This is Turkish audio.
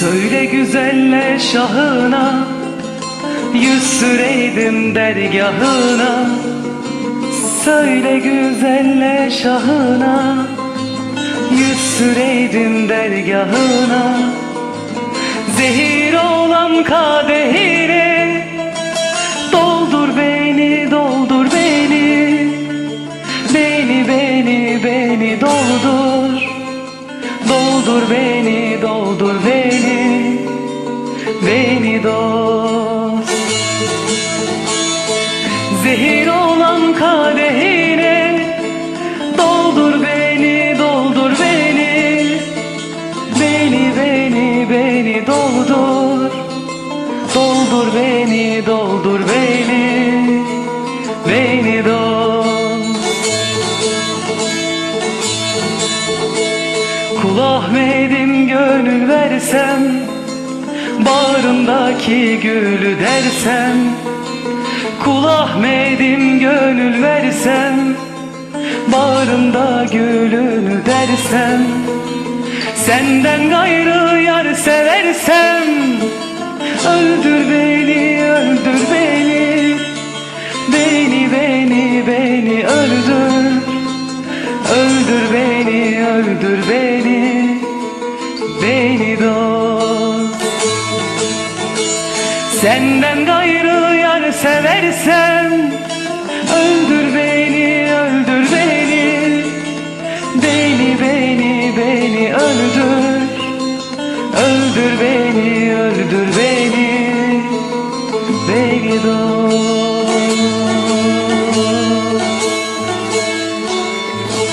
Söyle güzeller şahına Yüz süreydim dergahına. Söyle güzeller şahına Yüz süreydim dergahına. Zehir olan kadehine Doldur beni, doldur beni. Beni, beni, beni doldur. Doldur beni Beni dost. Zehir olan kadehine Doldur beni, doldur beni. Beni, beni, beni doldur. Doldur beni, doldur beni. Beni dost. Kul Ahmet'im gönül versem Bağrındaki gülü dersen Kul Ahmet'im gönül versen Bağrımda gülünü dersen Senden gayrı yar seversem Öldür beni, öldür beni Beni, beni, beni öldür Öldür beni, öldür beni Beni doğ Senden gayrı yar seversem Öldür beni, öldür beni. Beni, beni, beni öldür. Öldür beni, öldür beni. Beni doğ